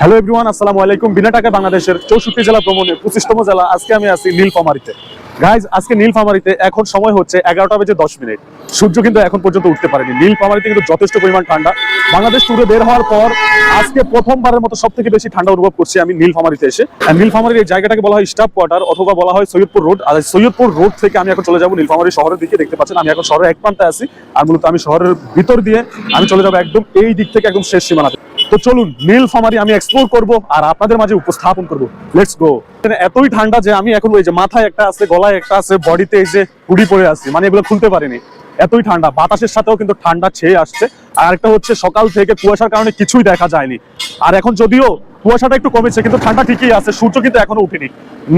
Hello everyone আসসালামু আলাইকুম। বিনা টাকা বাংলাদেশের চৌষট্টি জেলা ভ্রমণে পঁচিশতম জেলা। আজকে আমি আছি নীলফামারিতে। গাইজ আজকে নীলফামারিতে এখন সময় হচ্ছে এগারোটা বেজে দশ মিনিট। সূর্য কিন্তু এখন পর্যন্ত উঠতে পারেনি। নীলফামারিতে কিন্তু যথেষ্ট পরিমাণ ঠান্ডা। বাংলাদেশ ট্যুরে বের হওয়ার পর আজকে প্রথমবারের মতো সব থেকে বেশি ঠান্ডা অনুভব করছি আমি নীলফামারিতে এসে। নীলফামারির এই জায়গাটাকে বলা হয় স্টাফ কোয়ার্টার অথবা বলা হয় সৈয়দপুর রোড আর সৈয়দপুর রোড থেকে আমি এখন চলে যাব নীলফামারি শহরের দিকে। দেখতে পাচ্ছেন, আমি এখন শহরের এক প্রান্তে আছি। আর মূলত আমি শহরের ভিতর দিয়ে আমি চলে যাব একদম এই দিক থেকে একদম শেষ সীমানাতে। তো চলুন নীলফামারি আমি এক্সপ্লোর করব আর আপনাদের মাঝে উপস্থাপন করব। লেটস গো এতই ঠান্ডা যে আমি এখন ওই যে মাথায় একটা আছে, গলায় একটা আছে, বডিতে এই যে হুডি পরে আছি মানে এগুলো খুলতে পারিনি। এতই ঠান্ডা, বাতাসের সাথেও কিন্তু ঠান্ডা ছেয়ে আসছে। আর একটা হচ্ছে সকাল থেকে কুয়াশার কারণে কিছুই দেখা যায়নি। আর এখন যদিও কুয়াশাটা একটু কমেছে, কিন্তু ঠান্ডা ঠিকই আছে, সূর্য কিন্তু এখনও উঠেনি।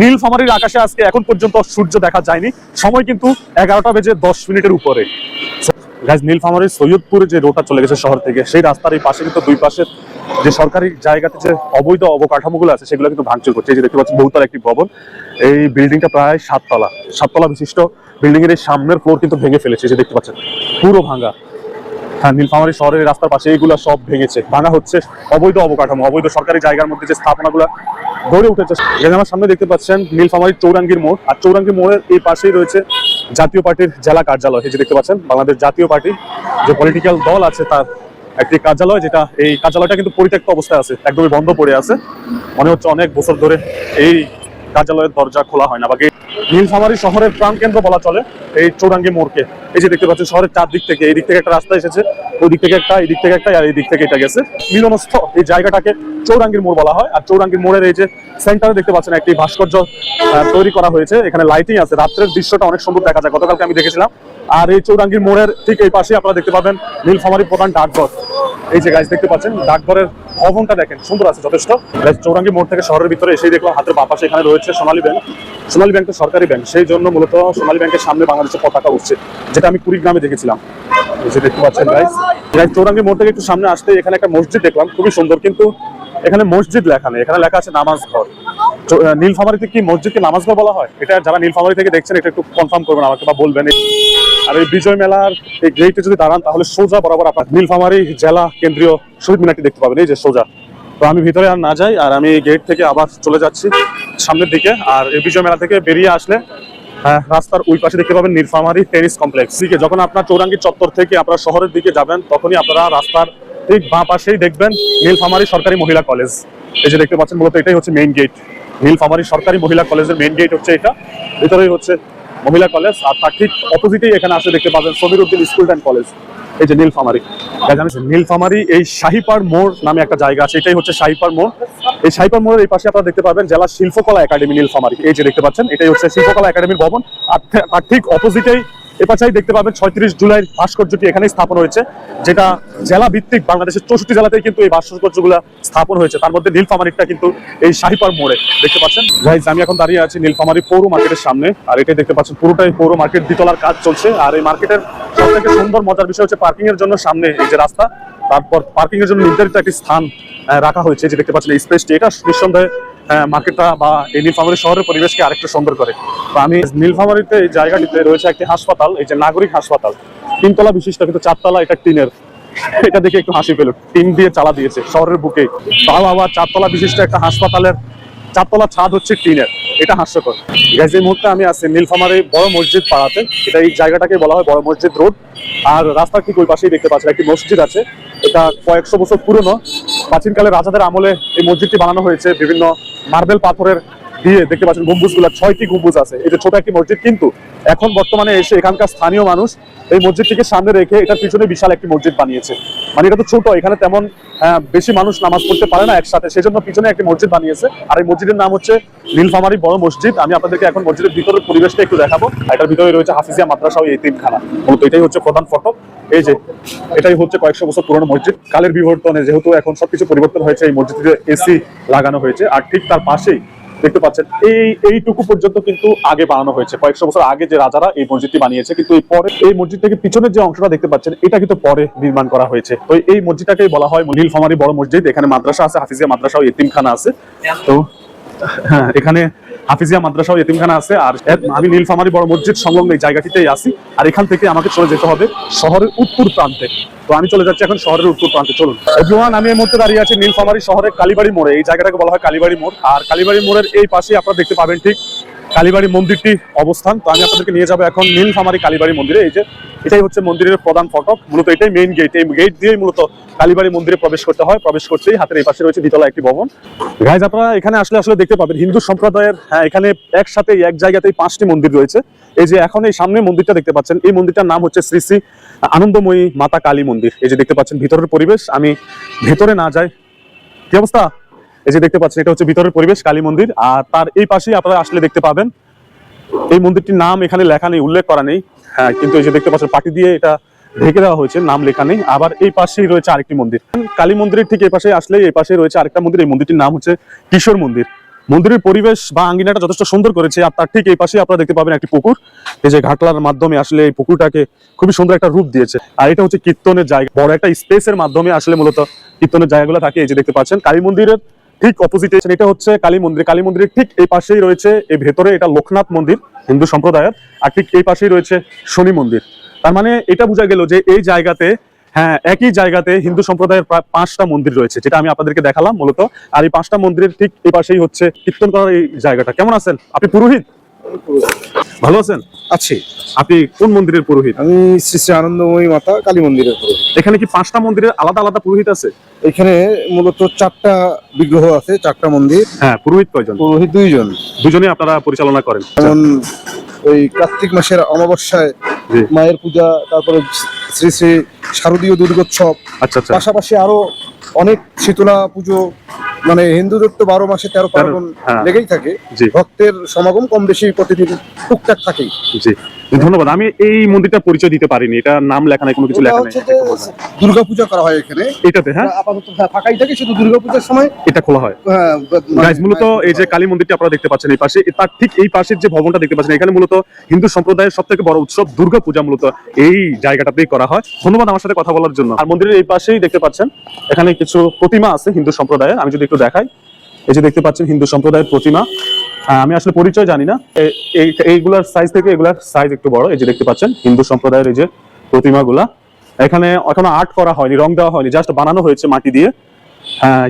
নীলফামারির আকাশে আজকে এখন পর্যন্ত সূর্য দেখা যায়নি। সময় কিন্তু এগারোটা বেজে দশ মিনিটের উপরে। গাইজ নীলফামারীর সৈয়দপুরে যে রোডটা চলে গেছে শহর থেকে, সেই রাস্তার এই পাশে কিন্তু দুই পাশে যে সরকারি জায়গাতে যে অবৈধ অবকাঠামোগুলো আছে, সেগুলো কিন্তু ভাঙচুর করছে। এই যে দেখতে পাচ্ছেন, বহুতলা একটি ভবন। এই বিল্ডিংটা প্রায় সাততলা। সাততলা বিশিষ্ট বিল্ডিং এর এই সামনের ফ্লোর কিন্তু ভেঙে ফেলেছে যে দেখতে পাচ্ছেন। পুরো ভাঙা। হ্যাঁ নীলফামারী শহরের রাস্তার পাশে এইগুলো সব ভেঙেছে। ভাঙা হচ্ছে অবৈধ অবকাঠামো, অবৈধ সরকারি জায়গার মধ্যে যে স্থাপনাগুলো গড়ে উঠেছে। এখানে আমার সামনে দেখতে পাচ্ছেন নীলফামারী চৌরাঙ্গীর মোড়। আর চৌরাঙ্গীর মোড়ের এই পাশেই রয়েছে জাতীয় পার্টির জেলা কার্যালয়, এই যে দেখতে পাচ্ছেন, বাংলাদেশ জাতীয় পার্টি যে পলিটিক্যাল দল আছে তার একটি কার্যালয়, যেটা এই কার্যালয়টা কিন্তু পরিত্যক্ত অবস্থায় আছে, একদমই বন্ধ পড়ে আছে। মনে হচ্ছে অনেক বছর ধরে এই কার্যালয়ের দরজা খোলা হয় না বাকি নীলফামারী শহরের প্রাণকেন্দ্র বলা চলে এই চৌরাঙ্গি মোড়কে। এই যে দেখতে পাচ্ছেন, শহরের চারদিক থেকে, এই দিক থেকে একটা রাস্তা এসেছে ওই দিক থেকে একটা এই দিক থেকে একটা, আর এই দিক থেকে এটা গেছে। মিলনস্থ এই জায়গাটাকে চৌরাঙ্গির মোড় বলা হয়। আর চৌরাঙ্গির মোড়ের এই যে সেন্টারে দেখতে পাচ্ছেন, একটি ভাস্কর্য তৈরি করা হয়েছে। এখানে লাইটিং আছে। রাত্রের দৃশ্যটা অনেক সুন্দর দেখা যায়। গতকালকে আমি দেখেছিলাম। আর এই চৌরাঙ্গির মোড়ের ঠিক এই পাশে আপনারা দেখতে পাবেন নীলফামারী প্রধান ডাকঘর। এই যে গাছ দেখতে পাচ্ছেন, ডাকঘরের ভবনটা দেখেন, সুন্দর আছে, যথেষ্ট। চৌরাঙ্গি মোড় থেকে শহরের ভিতরে এসেই দেখলাম, হাতের বাপাশে এখানে রয়েছে সোনালী ব্যাংক। সোনালী ব্যাংক তো সরকারি ব্যাংক, সেই জন্য মূলত সোনালী ব্যাংকের সামনে বাংলাদেশের পতাকা উঠছে, যেটা আমি কুড়িগ্রামে দেখেছিলাম। যে দেখতে পাচ্ছেন চৌরাঙ্গি মোড় থেকে একটু সামনে আসতে এখানে একটা মসজিদ দেখলাম, খুবই সুন্দর, কিন্তু এখানে মসজিদ লেখা নেই, এখানে লেখা আছে নামাজ ঘর। নীলফামারীতে কি মসজিদকে নামাজ ঘর বলা হয়? এটা যারা নীলফামারী থেকে দেখছেন, এটা একটু কনফার্ম করবেন আমাকে বা বলবেন। আর এই বিজয় মেলার এই গেটে যদি দাঁড়ান, তাহলে সোজা বরাবর আপনার নীলফামারী জেলা কেন্দ্রীয় শহীদ মিনারটি দেখতে পাবেন। এই যে সোজা। তো আমি ভিতরে আর না যাই, আর আমি গেট থেকে আবার চলে যাচ্ছি সামনের দিকে। আর এই বিজয় মেলা থেকে বেরিয়ে আসলে হ্যাঁ রাস্তার ওই পাশে দেখতে পাবেন নীলফামারী টেনিস কমপ্লেক্স। দিকে যখন আপনার চৌরাঙ্গি চত্বর থেকে আপনারা শহরের দিকে যাবেন, তখনই আপনারা রাস্তার ঠিক বাঁ পাশেই দেখবেন নীলফামারী সরকারি মহিলা কলেজ। এই যে দেখতে পাচ্ছেন, মূলত এটাই হচ্ছে মেইন গেট নীলফামারী সরকারি মহিলা কলেজের মেইন গেট হচ্ছে এটা। ভিতরেই হচ্ছে মহিলা কলেজ আর তার ঠিক অপোজিটেই এখানে আসলে দেখতে পাবেন Samir Uddin school and college. এই যে নীলফামারি। জানিস নীলফামারি এই শাহিপার মোড় নামে একটা জায়গা আছে, এটাই হচ্ছে শাহিপার মোড়। এই শাহিপার মোড়ের এই পাশে আপনারা দেখতে পাবেন জেলা শিল্পকলা একাডেমি নীলফামারী। এই যে দেখতে পাচ্ছেন, এটাই হচ্ছে শিল্পকলা একাডেমির ভবন। আর তার ঠিক অপোজিটেই এ পাশেই দেখতে পাবেন ছয়ত্রিশ জুলাই ভাস্কর্যটি এখানে স্থাপন হয়েছে, যেটা জেলা ভিত্তিক বাংলাদেশের চৌষট্টি জেলাতেই কিন্তু এই ভাস্কর্যগুলো স্থাপন হয়েছে। তার মধ্যে নীলফামারিটা কিন্তু এই শাহিপার মোড়ে দেখতে পাচ্ছেন। গাইজ আমি এখন দাঁড়িয়ে আছি নীলফামারি পৌর মার্কেটের সামনে, আর এটাই দেখতে পাচ্ছেন, পুরোটাই পৌর মার্কেট, দ্বিতলার কাজ চলছে। আর এই মার্কেটের সব থেকে সুন্দর মজার বিষয় হচ্ছে পার্কিং এর জন্য সামনে এই যে রাস্তা, তারপর পার্কিং এর জন্য নির্ধারিত একটি স্থান রাখা হয়েছে যে দেখতে পাচ্ছেন এই স্পেসটি। এটা নিঃসন্দেহে মার্কেটটা বা এই নীলফামারী শহরের পরিবেশকে আরেকটু সুন্দর করে। তো আমি নীলফামারীতে এই জায়গাটিতে রয়েছে একটি হাসপাতাল, এই যে নাগরিক হাসপাতাল। তিনতলা বিশিষ্ট, কিন্তু চারতলা এটা টিনের। এটা দেখে একটু হাসি পেল। টিন দিয়ে চালা দিয়েছে শহরের বুকে। তাও আবার চারতলা বিশিষ্ট একটা হাসপাতালের চারতলা ছাদ হচ্ছে টিনের। এটা হাস্যকর। গাইজ, এই মুহূর্তে আমি আছি নীলফামারী বড় মসজিদ পাড়াতে। এটা এই জায়গাটাকে বলা হয় বড় মসজিদ রোড। আর রাস্তার ঠিক ওই পাশেই দেখতে পাচ্ছেন একটি মসজিদ আছে। এটা কয়েকশো বছর পুরনো। প্রাচীনকালে রাজাদের আমলে এই মসজিদটি বানানো হয়েছে বিভিন্ন মার্বেল পাথরের দিয়ে দেখতে পাচ্ছেন, গম্বুজগুলো, ছয়টি গম্বুজ আছে। এটা ছোট একটি মসজিদ, কিন্তু এখন বর্তমানে এসে এখানকার স্থানীয় মানুষ এই মসজিদটিকে সামনে রেখে এটার পিছনে বিশাল একটি মসজিদ বানিয়েছে। মানে এটা তো ছোট, এখানে তেমন বেশি মানুষ নামাজ পড়তে পারে না একসাথে, সেজন্য পিছনে একটি মসজিদ বানিয়েছে। আর এই মসজিদের নাম হচ্ছে নীলফামারী বড় মসজিদ। আমি আপনাদেরকে এখন মসজিদের ভিতরের পরিবেশটা একটু দেখাবো। এটার ভিতরে রয়েছে হাফিজিয়া মাদ্রাসা ও এতিমখানা মূলত এটাই হচ্ছে প্রধান ফটক। এই যে, এটাই হচ্ছে কয়েকশো বছর পুরনো মসজিদ। কালের বিবর্তনে যেহেতু এখন সবকিছু পরিবর্তন হয়েছে, এই মসজিদে এসি লাগানো হয়েছে। আর ঠিক তার পাশেই দেখতে পাচ্ছেন, এই, এইটুকু পর্যন্ত কিন্তু আগে বানানো হয়েছে। কয়েকশো বছর আগে যে রাজারা এই মসজিদটি বানিয়েছে, কিন্তু এই পরে এই মসজিদ থেকে পিছনের যে অংশটা দেখতে পাচ্ছেন, এটা কিন্তু পরে নির্মাণ করা হয়েছে। তো এই মসজিদটাকে বলা হয় নীলফামারি বড় মসজিদ। এখানে মাদ্রাসা আছে, হাফিজিয়া মাদ্রাসা ও এতিমখানা আছে। তো হ্যাঁ এখানে হাফিজিয়া মাদ্রাসা ও এতিমখানা আছে, আর আমি নীলফামারি বড় মসজিদ সংলগ্ন এই জায়গাটিতেই আছি, আর এখান থেকে আমাকে চলে যেতে হবে শহরের উত্তর প্রান্তে। তো আমি চলে যাচ্ছি এখন শহরের উত্তর প্রান্তে, চলুন। এভরিওয়ান, আমি এই মুহূর্তে দাঁড়িয়ে আছি নীলফামারি শহরের কালীবাড়ি মোড়ে, এই জায়গাটাকে বলা হয় কালীবাড়ি মোড়, আর কালীবাড়ি মোড়ের এই পাশে আপনারা দেখতে পাবেন ঠিক কালীবাড়ি মন্দিরটি অবস্থান। তো আমি আপনাদেরকে নিয়ে যাব এখন নীলফামারী কালীবাড়ি মন্দিরে। এই যে, এটাই হচ্ছে মন্দিরের প্রধান ফটক। মূলত এটাই মেইন গেট এই গেট দিয়েই মূলত কালীবাড়ি মন্দিরে প্রবেশ করতে হয়। প্রবেশ করতেই হাতের এই পাশে রয়েছে দ্বিতলা একটি ভবন। গাইজ আপনারা এখানে আসলে আসলে দেখতে পাবেন, হিন্দু সম্প্রদায়ের হ্যাঁ এখানে একসাথে, এক জায়গাতেই পাঁচটি মন্দির রয়েছে। এই যে এখন এই সামনে মন্দিরটা দেখতে পাচ্ছেন। এই মন্দিরটার নাম হচ্ছে শ্রী শ্রী আনন্দময়ী মাতা কালী মন্দির। এই যে দেখতে পাচ্ছেন, ভিতরের পরিবেশ। আমি ভেতরে না যাই। কি অবস্থা? এই যে দেখতে পাচ্ছেন, এটা হচ্ছে ভিতরের পরিবেশ, কালী মন্দির। আর তার এই পাশেই আপনারা আসলে দেখতে পাবেন, এই মন্দিরটির নাম এখানে লেখা নেই, উল্লেখ করা নেই। হ্যাঁ কিন্তু এই যে দেখতে পাচ্ছেন, পাটি দিয়ে এটা ঢেকে দেওয়া হয়েছে, নাম লেখা নেই। আবার এই পাশেই রয়েছে আরেকটি মন্দির। কালী মন্দিরের ঠিক এই পাশে আসলে এই পাশে রয়েছে আরেকটা মন্দির, এই মন্দিরটির নাম হচ্ছে কিশোর মন্দির। মন্দিরের পরিবেশ বা আঙ্গিনাটা যথেষ্ট সুন্দর করেছে, আর তার ঠিক এই পাশে আপনারা দেখতে পাবেন একটি পুকুর। এই যে ঘাটলার মাধ্যমে আসলে এই পুকুরটাকে খুবই সুন্দর একটা রূপ দিয়েছে। আর এটা হচ্ছে কীর্তনের জায়গা। বড় একটা স্পেসের মাধ্যমে আসলে মূলত কীর্তনের জায়গাগুলো থাকে, এই যে দেখতে পাচ্ছেন। কালী মন্দিরের ঠিক অপোজিটে এটা হচ্ছে কালী মন্দির। কালী মন্দিরের ঠিক এই পাশেই রয়েছে, এই ভেতরে এটা লোকনাথ মন্দির, হিন্দু সম্প্রদায়ের, আর ঠিক এই পাশেই রয়েছে শনি মন্দির। তার মানে এটা বোঝা গেল যে এই জায়গাতে হ্যাঁ একই জায়গাতে হিন্দু সম্প্রদায়ের প্রায় পাঁচটা মন্দির রয়েছে, যেটা আমি আপনাদেরকে দেখালাম মূলত। আর এই পাঁচটা মন্দিরের ঠিক এই পাশেই হচ্ছে কীর্তন করার এই জায়গাটা। কেমন আছেন? আপনি পুরোহিত? ভালো আছেন? আছি। আপনি কোন মন্দিরের পুরোহিত? আমি শ্রী শ্রী আনন্দময়ী মাতা কালী মন্দিরের পুরোহিত। এখানে কি পাঁচটা মন্দিরের আলাদা আলাদা পুরোহিত আছে? এখানে মূলত চারটা বিগ্রহ আছে চারটা মন্দির। হ্যাঁ পুরোহিত কয়জন? পুরোহিত দুইজন। দুজনে আপনারা পরিচালনা করেন। যেমন ওই কার্তিক মাসের অমাবস্যায় জি। মায়ের পূজা তারপরে শ্রী শ্রী শারদীয় দুর্গোৎসব। আচ্ছা আচ্ছা। পাশাপাশি আরও অনেক শীতলা পুজো মানে হিন্দুদের তো বারো মাসে তেরো পার্বণ হ্যাঁ। লেগেই থাকে। ভক্তের সমাগম কম বেশি প্রতিদিন টুকটাক থাকেই। ধন্যবাদ আমি এই মন্দিরটা পরিচয় দিতে পারিনি এটা নাম লেখা নাই কোনো কিছু লেখা নাই হচ্ছে দুর্গা পূজা করা হয় এখানে। এটাতে হ্যাঁ? আপাতত ফাঁকাই থাকে শুধু সময়। এটা খোলা হয়। আহ, মানে- মূলত এই যে কালী মন্দিরটি আপনারা দেখতে পাচ্ছেন এই পাশে তার ঠিক এই পাশের যে ভবনটা দেখতে পাচ্ছেন এখানে মূলত হিন্দু সম্প্রদায়ের সব থেকে বড় উৎসব দুর্গা পূজা মূলত এই জায়গাটাতেই করা হয়। ধন্যবাদ আমার সাথে কথা বলার জন্য। আর মন্দিরের এই পাশেই দেখতে পাচ্ছেন এখানে কিছু প্রতিমা আছে হিন্দু সম্প্রদায়ের আমি যদি একটু দেখাই এই যে দেখতে পাচ্ছেন হিন্দু সম্প্রদায়ের প্রতিমা। আমি আসলে পরিচয় জানি না। এইগুলার সাইজ থেকে এগুলার সাইজ একটু বড়। এই যে দেখতে পাচ্ছেন, হিন্দু সম্প্রদায়ের এই যে প্রতিমাগুলা। এখানে এখনও আর্ট করা হয়নি, রং দেওয়া হয়নি জাস্ট বানানো হয়েছে মাটি দিয়ে।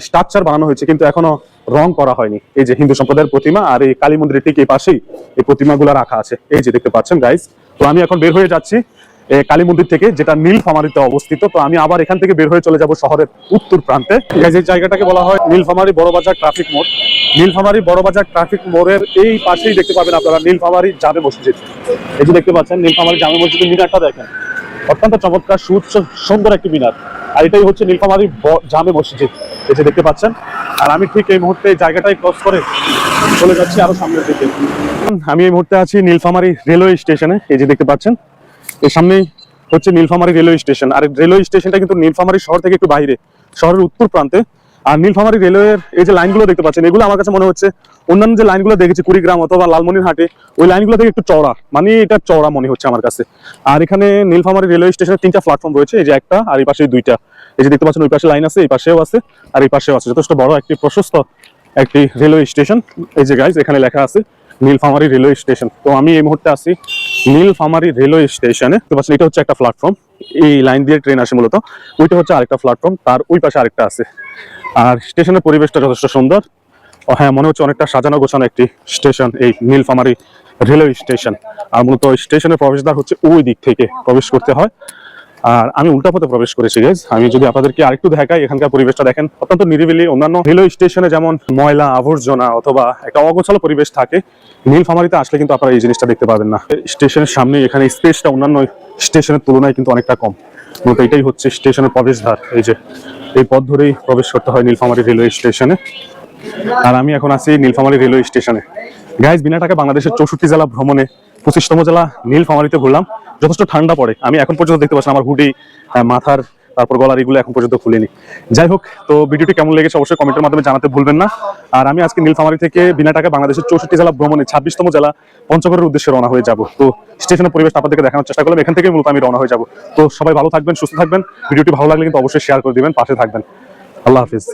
স্ট্রাকচার বানানো হয়েছে, কিন্তু এখনও রং করা হয়নি। এই যে হিন্দু সম্প্রদায়ের প্রতিমা আর এই কালী মন্দিরের ঠিক এই পাশেই এই প্রতিমাগুলো রাখা আছে। এই যে দেখতে পাচ্ছেন গাইস তো আমি এখন বের হয়ে যাচ্ছি। কালী মন্দির থেকে, যেটা নীলফামারিতে অবস্থিত। তো আমি আবার এখান থেকে বের হয়ে চলে যাব শহরের উত্তর প্রান্তে। এই জায়গাটাকে বলা হয় নীলফামারি বড়বাজার ট্রাফিক মোড়। নীলফামারি বড়বাজার ট্রাফিক মোড়ের এই পাশেই দেখতে পাবেন আপনারা নীলফামারি জামে মসজিদ। এই যে দেখতে পাচ্ছেন নীলফামারি জামে মসজিদের মিনারটা দেখেন। অত্যন্ত চমৎকার, সুউচ্চ, সুন্দর একটি মিনার। আর এটাই হচ্ছে নীলফামারী জামে মসজিদ। এই যে দেখতে পাচ্ছেন, আর আমি ঠিক এই মুহূর্তে এই জায়গাটাই ক্রস করে চলে যাচ্ছি আরও সামনের দিকে। আমি এই মুহূর্তে আছি নীলফামারী রেলওয়ে স্টেশনে। এই যে দেখতে পাচ্ছেন এর সামনেই হচ্ছে নীলফামারী রেলওয়ে স্টেশন। আর রেলওয়ে স্টেশনটা কিন্তু নীলফামারী শহর থেকে একটু বাইরে, শহরের উত্তর প্রান্তে। আর নীলফামারী রেলওয়ের এই যে লাইনগুলো দেখতে পাচ্ছেন, এগুলো আমার কাছে মনে হচ্ছে অন্যান্য যে লাইনগুলো দেখেছি, কুড়িগ্রাম অথবা লালমনিরহাটে, ওই লাইনগুলো থেকে একটু চওড়া মানে এটা চওড়া মনে হচ্ছে আমার কাছে। আর এখানে নীলফামারী রেলওয়ে স্টেশনে তিনটা প্ল্যাটফর্ম রয়েছে, এই যে একটা আর এই পাশে দুইটা। এই যে দেখতে পাচ্ছেন, ওই পাশে লাইন আছে, এই পাশেও আছে, আর এই পাশেও আছে। যথেষ্ট বড় একটি প্রশস্ত একটি রেলওয়ে স্টেশন। এই যে গাইজ এখানে লেখা আছে নীলফামারী রেলওয়ে স্টেশন। তো আমি এই মুহূর্তে আছি নীলফামারী রেলওয়ে স্টেশনে তো পাচ্ছেন এটা হচ্ছে একটা প্ল্যাটফর্ম এই লাইন দিয়ে ট্রেন আসে মূলত। ওইটা হচ্ছে আরেকটা প্ল্যাটফর্ম তার ওই পাশে আরেকটা আছে। আর স্টেশনের পরিবেশটা যথেষ্ট সুন্দর। ও হ্যাঁ মনে হচ্ছে অনেকটা সাজানো গোছানো একটি স্টেশন এই নীলফামারী রেলওয়ে স্টেশন আর মূলত স্টেশনের প্রবেশদ্বার হচ্ছে ওই দিক থেকে প্রবেশ করতে হয়। আর আমি উল্টা পথে প্রবেশ করেছি গাইজ আমি যদি আপনাদেরকে আরেকটু দেখাই, এখানকার পরিবেশটা দেখেন। অত্যন্ত নিরিবিলি, অন্যান্য রেলওয়ে স্টেশনে যেমন ময়লা, আবর্জনা অথবা একটা অগোছালো পরিবেশ থাকে নীলফামারিতে আসলে কিন্তু আপনারা এই জিনিসটা দেখতে পাবেন না। স্টেশনের সামনে এখানে স্পেসটা অন্যান্য স্টেশনের তুলনায় কিন্তু অনেকটা কম। মূলত এটাই হচ্ছে স্টেশনের প্রবেশদ্বার। এই যে, এই পথ ধরেই প্রবেশ করতে হয় নীলফামারী রেলওয়ে স্টেশনে। আর আমি এখন আছি নীলফামারী রেলওয়ে স্টেশনে। গাইজ বিনা টাকা বাংলাদেশের চৌষট্টি জেলা ভ্রমণে পঁচিশতম জেলা নীলফামারীতে ঘুরলাম। যথেষ্ট ঠান্ডা পড়ে। আমি এখন পর্যন্ত দেখতে পাচ্ছি আমার হুডি মাথার, তারপর গলার এগুলো এখন পর্যন্ত খুলিনি। যাই হোক, তো ভিডিওটি কেমন লেগেছে অবশ্যই কমেন্টের মাধ্যমে জানাতে ভুলবেন না। আর আমি আজকে নীলফামারী থেকে বিনা টাকা বাংলাদেশের চৌষট্টি জেলা ভ্রমণে ছাব্বিশতম জেলা পঞ্চগড়ের উদ্দেশ্যে রওনা হয়ে যাব। তো স্টেশনের পরিবেশ আপনাদেরকে দেখানোর চেষ্টা করলাম। এখান থেকে মূলত আমি রওনা হয়ে যাব। তো সবাই ভালো থাকবেন, সুস্থ থাকবেন। ভিডিওটি ভালো লাগলে কিন্তু অবশ্যই শেয়ার করে দিবেন, পাশে থাকবেন। আল্লাহ হাফিজ।